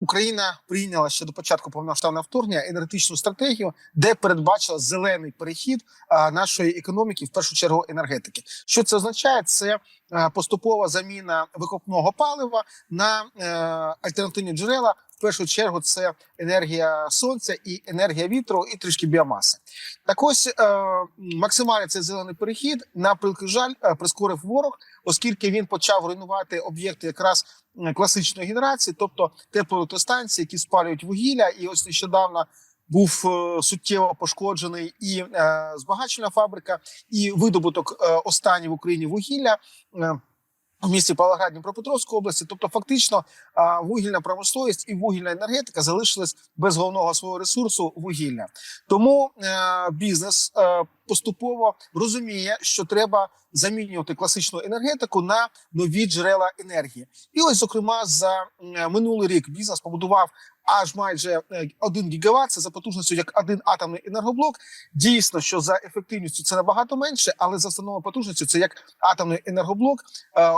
Україна прийняла ще до початку повномасштабного вторгнення енергетичну стратегію, де передбачила зелений перехід нашої економіки, в першу чергу енергетики. Що це означає? Це поступова заміна викопного палива на е, альтернативні джерела. В першу чергу це енергія сонця і енергія вітру, і трішки біомаси. Так ось е, максимальний цей зелений перехід на превеликий жаль е, прискорив ворог, оскільки він почав руйнувати об'єкти якраз е, класичної генерації, тобто теплоелектростанції, які спалюють вугілля. І ось нещодавно був е, суттєво пошкоджений і е, збагачена фабрика, і видобуток е, останній в Україні вугілля. В місті Павлоград Дніпропетровської області, тобто фактично вугільна промисловість і вугільна енергетика залишились без головного свого ресурсу вугілля. Тому бізнес поступово розуміє, що треба замінювати класичну енергетику на нові джерела енергії. І ось, зокрема, за е, минулий рік бізнес побудував аж майже е, 1 гігават. Це за потужністю як один атомний енергоблок. Дійсно, що за ефективністю це набагато менше, але за встановленою потужністю це як атомний енергоблок е,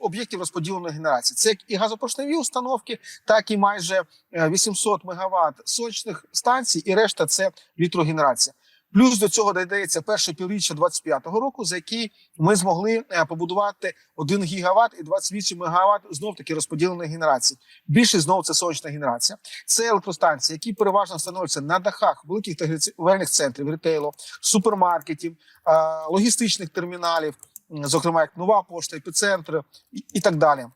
об'єктів розподіленої генерації. Це як і газопоршневі установки, так і майже е, 800 мегаватт сонячних станцій, і решта це вітрогенерація. Плюс до цього додається перше півріччя 25-го року, за який ми змогли е, побудувати 1 гігават і 28 мегаватт знов таки розподіленої генерації. Більше знову це сонячна генерація. Це електростанції, які переважно встановлюються на дахах великих торгівельних центрів, ретейлу, супермаркетів, е, логістичних терміналів, зокрема як нова пошта, епіцентри і, так далі.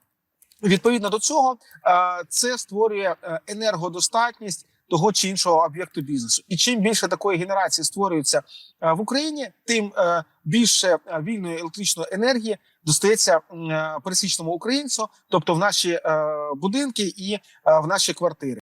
Відповідно до цього, е, це створює енергодостатність того чи іншого об'єкту бізнесу. І чим більше такої генерації створюється е, в Україні, тим е, більше е, вільної електричної енергії достається пересічному українцю, тобто в наші будинки і в наші квартири.